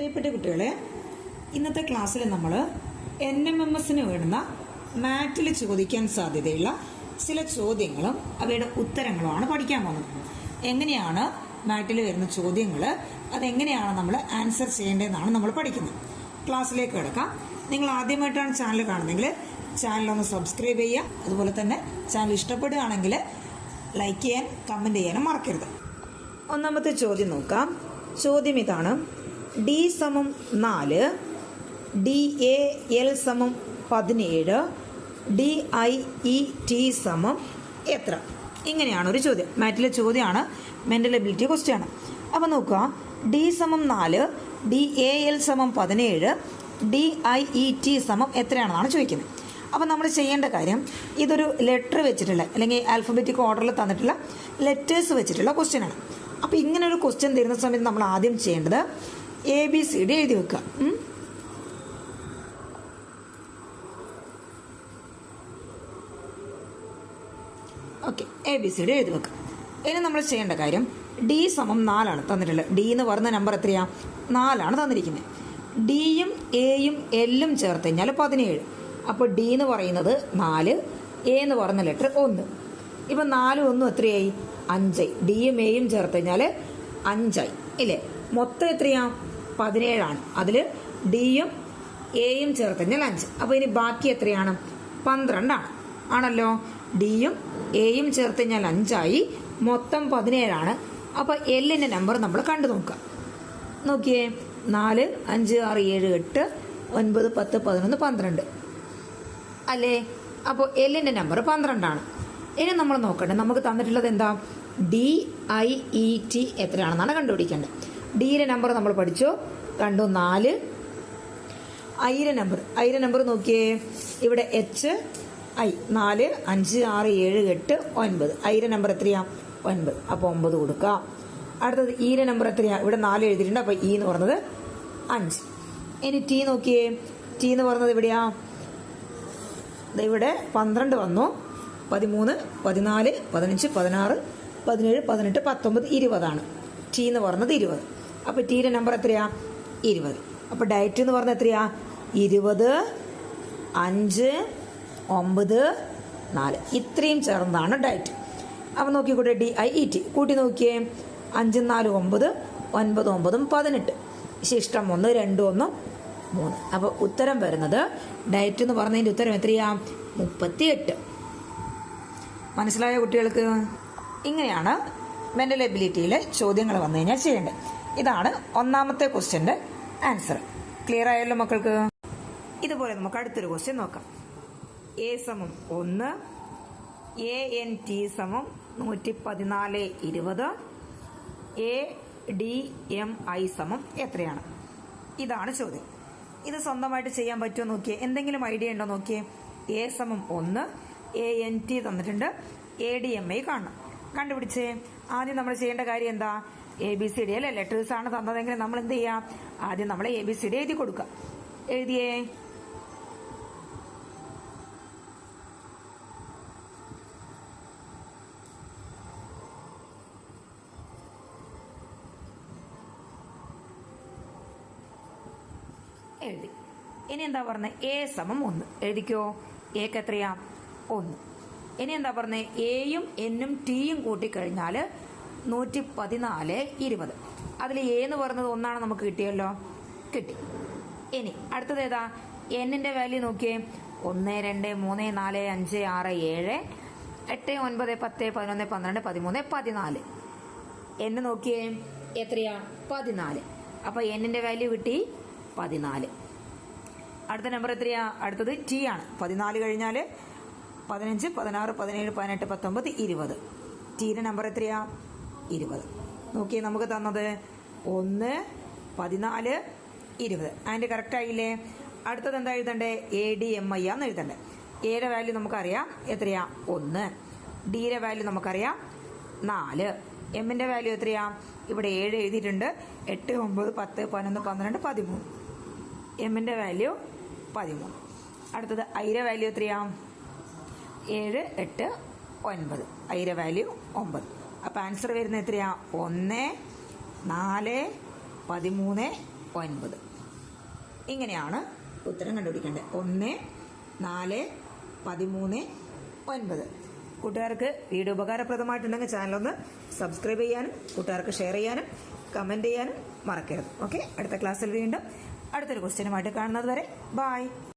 പ്രിയപ്പെട്ട കുട്ടികളെ ഇന്നത്തെ ക്ലാസ്സിൽ നമ്മൾ എൻ എം എം എസിന് വേണ്ടുന്ന മാറ്റിൽ ചോദിക്കാൻ സാധ്യതയുള്ള ചില ചോദ്യങ്ങളും അവയുടെ ഉത്തരങ്ങളുമാണ് പഠിക്കാൻ പോകുന്നത്. എങ്ങനെയാണ് മാറ്റിൽ വരുന്ന ചോദ്യങ്ങൾ അതെങ്ങനെയാണ് നമ്മൾ ആൻസർ ചെയ്യേണ്ടതെന്നാണ് നമ്മൾ പഠിക്കുന്നത്. ക്ലാസ്സിലേക്ക് കിടക്കാം. നിങ്ങൾ ആദ്യമായിട്ടാണ് ചാനൽ കാണുന്നതെങ്കിൽ ചാനൽ ഒന്ന് സബ്സ്ക്രൈബ് ചെയ്യുക. അതുപോലെ തന്നെ ചാനൽ ഇഷ്ടപ്പെടുകയാണെങ്കിൽ ലൈക്ക് ചെയ്യാൻ കമന്റ് ചെയ്യാനും മറക്കരുത്. ഒന്നാമത്തെ ചോദ്യം നോക്കാം. ചോദ്യം ഇതാണ്. ഡി സമം നാല് ഡി എ എൽ സമം പതിനേഴ് ഡി ഐ ഇ ടി സമം എത്ര? ഇങ്ങനെയാണ് ഒരു ചോദ്യം. മാറ്റിലെ ചോദ്യമാണ് മെന്റൽ എബിലിറ്റി ക്വസ്റ്റ്യൻ ആണ്. അപ്പോൾ നോക്കുക. ഡി സമം നാല് ഡി എ എൽ സമം പതിനേഴ് ഡി ഐ ഇ ടി സമം എത്രയാണെന്നാണ് ചോദിക്കുന്നത്. അപ്പോൾ നമ്മൾ ചെയ്യേണ്ട കാര്യം ഇതൊരു ലെറ്റർ വെച്ചിട്ടുള്ള അല്ലെങ്കിൽ ആൽഫബറ്റിക് ഓർഡറിൽ തന്നിട്ടുള്ള ലെറ്റേഴ്സ് വെച്ചിട്ടുള്ള ക്വസ്റ്റ്യൻ ആണ്. അപ്പോൾ ഇങ്ങനെ ഒരു ക്വസ്റ്റ്യൻ തരുന്ന സമയത്ത് നമ്മൾ ആദ്യം ചെയ്യേണ്ടത് എ ബി സി ഡി എഴുതി വെക്കുക. Okay A B C D എഴുതി വെക്കുക ഇനി നമ്മൾ ചെയ്യേണ്ട കാര്യം ഡി സമം നാലാണ് തന്നിട്ടുള്ളത്. ഡി എന്ന് പറയുന്ന നമ്പർ എത്രയാ? നാലാണ് തന്നിരിക്കുന്നത് ഡിയും എയും എല്ലും ചേർത്ത് കഴിഞ്ഞാൽ പതിനേഴ്. അപ്പോൾ ഡി എന്ന് പറയുന്നത് നാല് എ എന്ന് പറയുന്ന ലെറ്റർ ഒന്ന്. ഇപ്പം നാലും ഒന്നും എത്രയായി? അഞ്ചായി. ഡിയും എയും ചേർത്ത് കഴിഞ്ഞാൽ അഞ്ചായി. ഇല്ലേ? മൊത്തം എത്രയാ? പതിനേഴാണ്. അതിൽ ഡിയും എയും ചേർത്ത് കഴിഞ്ഞാൽ അഞ്ച്. അപ്പോൾ ഇനി ബാക്കി എത്രയാണ്? പന്ത്രണ്ടാണ്. ആണല്ലോ? ഡിയും എയും ചേർത്ത് കഴിഞ്ഞാൽ അഞ്ചായി. മൊത്തം പതിനേഴാണ്. അപ്പോൾ എല്ലിന്റെ നമ്പർ നമ്മൾ കണ്ടു നോക്കാം നോക്കിയേ. നാല് അഞ്ച് ആറ് ഏഴ് എട്ട് ഒൻപത് പത്ത് പതിനൊന്ന് പന്ത്രണ്ട്. അല്ലേ? അപ്പോൾ എല്ലിന്റെ നമ്പർ പന്ത്രണ്ടാണ്. ഇനി നമ്മൾ നോക്കണ്ടേ നമുക്ക് തന്നിട്ടുള്ളത് എന്താ? ഡി ഐ ഇ ടി എത്രയാണെന്നാണ് കണ്ടുപിടിക്കേണ്ടത്. ഡിയുടെ നമ്പർ നമ്മൾ പഠിച്ചു. കണ്ടു നാല്. ഐര നമ്പർ ഐര നമ്പർ നോക്കിയേ. ഇവിടെ എച്ച് ഐ നാല് അഞ്ച് ആറ് ഏഴ് എട്ട് ഒൻപത്. ഐര നമ്പർ എത്രയാ? ഒൻപത്. അപ്പോൾ ഒമ്പത് കൊടുക്കാം. അടുത്തത് ഈര നമ്പർ എത്രയാ? ഇവിടെ നാല് എഴുതിയിട്ടുണ്ട്. അപ്പോൾ ഈ എന്ന് പറഞ്ഞത് അഞ്ച്. ഇനി ടി നോക്കിയേ. ടി എന്ന് പറഞ്ഞത് എവിടെയാ? ഇവിടെ പന്ത്രണ്ട് വന്നു. പതിമൂന്ന് പതിനാല് പതിനഞ്ച് പതിനാറ് പതിനേഴ് പതിനെട്ട് പത്തൊമ്പത് ഇരുപതാണ്. ടി എന്ന് പറഞ്ഞത് ഇരുപത്. അപ്പോൾ ടീയുടെ നമ്പർ എത്രയാ? ഇരുപത്. അപ്പോൾ ഡയറ്റ് എന്ന് പറഞ്ഞാൽ എത്രയാ? ഇരുപത് അഞ്ച് ഒമ്പത് നാല്. ഇത്രയും ചേർന്നതാണ് ഡയറ്റ് അപ്പോൾ നോക്കിക്കൂടെ ഡി ഐ ഇ ടി കൂട്ടി നോക്കിയേ. അഞ്ചും നാലും ഒമ്പത് ഒൻപത് ഒമ്പതും പതിനെട്ട്. ശിഷ്ടം ഒന്ന് രണ്ട് ഒന്നും മൂന്ന്. അപ്പോൾ ഉത്തരം വരുന്നത് ഡയറ്റ് എന്ന് പറഞ്ഞതിന്റെ ഉത്തരം എത്രയാ? മുപ്പത്തി എട്ട് മനസ്സിലായ കുട്ടികൾക്ക്? ഇങ്ങനെയാണ് മെന്റൽ എബിലിറ്റിയിലെ ചോദ്യങ്ങൾ വന്നു കഴിഞ്ഞാൽ ചെയ്യേണ്ടത്. ഇതാണ് ഒന്നാമത്തെ ക്വസ്റ്റ്യന്റെ ആൻസർ. ക്ലിയർ ആയല്ലോ മക്കൾക്ക്? ഇതുപോലെ നമുക്ക് അടുത്തൊരു ക്വസ്റ്റ്യൻ നോക്കാം. എ സമം ഒന്ന് എ എൻ ടി സമം നൂറ്റി പതിനാല് ഇരുപത് എ ഡി എം ഐ സമം എത്രയാണ്? ഇതാണ് ചോദ്യം. ഇത് സ്വന്തമായിട്ട് ചെയ്യാൻ പറ്റുമോ നോക്കിയേ. എന്തെങ്കിലും ഐഡിയ ഉണ്ടോ നോക്കിയേ? എ സമം ഒന്ന് എ എൻ ടി തന്നിട്ടുണ്ട്. എ ഡി എം ഐ കാണണം. കണ്ടുപിടിച്ചേ. ആദ്യം നമ്മൾ ചെയ്യേണ്ട കാര്യം എന്താ? എ ബി സി ഡി അല്ലേ? ലെറ്റേഴ്സ് ആണ് തന്നതെങ്കിൽ നമ്മൾ എന്ത് ചെയ്യാം? ആദ്യം നമ്മൾ എ ബി സി ഡി എഴുതി കൊടുക്കുക എഴുതിയേ? എഴുതി. ഇനി എന്താ പറഞ്ഞത് എ സമം ഒന്ന്. എഴുതിക്കോ? എക്ക് എത്രയാ? ഒന്ന്. ഇനി എന്താ പറഞ്ഞത് എയും എന്നും ടിയും കൂട്ടിക്കഴിഞ്ഞാൽ നൂറ്റി പതിനാല് ഇരുപത്. അതിൽ എ എന്ന് പറയുന്നത് ഒന്നാണ് നമുക്ക് കിട്ടിയല്ലോ? കിട്ടി. ഇനി അടുത്തത് ഏതാ? എന്നിന്റെ വാല്യൂ നോക്കിയേ. ഒന്ന് രണ്ട് മൂന്ന് നാല് അഞ്ച് ആറ് ഏഴ് എട്ട് ഒൻപത് പത്ത് പതിനൊന്ന് പന്ത്രണ്ട് പതിമൂന്ന് പതിനാല്. എന്ന് നോക്കിയേ. എത്രയാ? പതിനാല്. അപ്പോൾ എന്നിന്റെ വാല്യൂ കിട്ടി പതിനാല്. അടുത്ത നമ്പർ എത്രയാ? അടുത്തത് ടി ആണ്. പതിനാല് കഴിഞ്ഞാൽ പതിനഞ്ച് പതിനാറ് പതിനേഴ് പതിനെട്ട് പത്തൊമ്പത് ഇരുപത്. ടീയുടെ നമ്പർ എത്രയാ? ഇരുപത്. നോക്കിയേ നമുക്ക് തന്നത് ഒന്ന് പതിനാല് ഇരുപത്. അതിന്റെ കറക്റ്റ് ആയില്ലേ? അടുത്തത് എന്താ എഴുതണ്ടേ? എ ഡി എം ഐ ആന്ന് എഴുതണ്ടേ. എയുടെ വാല്യൂ നമുക്കറിയാം എത്രയാ? ഒന്ന്. ഡിയുടെ വാല്യൂ നമുക്കറിയാം നാല്. എമ്മിന്റെ വാല്യൂ എത്രയാ? ഇവിടെ ഏഴ് എഴുതിയിട്ടുണ്ട്. എട്ട് ഒമ്പത് പത്ത് പതിനൊന്ന് പന്ത്രണ്ട് പതിമൂന്ന്. എമ്മിന്റെ വാല്യൂ പതിമൂന്ന്. അടുത്തത് ഐയുടെ വാല്യൂ എത്രയാ? ഏഴ് എട്ട് ഒൻപത്. ഐയുടെ വാല്യൂ ഒമ്പത്. അപ്പോൾ ആൻസർ വരുന്നത് എത്രയാ? ഒന്ന് നാല് പതിമൂന്ന് ഒൻപത്. ഇങ്ങനെയാണ് ഉത്തരം കണ്ടുപിടിക്കേണ്ടത്. ഒന്ന് നാല് പതിമൂന്ന് ഒൻപത്. കൂട്ടുകാർക്ക് വീഡിയോ ഉപകാരപ്രദമായിട്ടുണ്ടെങ്കിൽ ചാനലൊന്ന് സബ്സ്ക്രൈബ് ചെയ്യാനും കൂട്ടുകാർക്ക് ഷെയർ ചെയ്യാനും കമന്റ് ചെയ്യാനും മറക്കരുത്. ഓക്കെ അടുത്ത ക്ലാസ്സിൽ വീണ്ടും അടുത്തൊരു ക്വസ്റ്റ്യനുമായിട്ട് കാണുന്നത് വരെ. ബായ്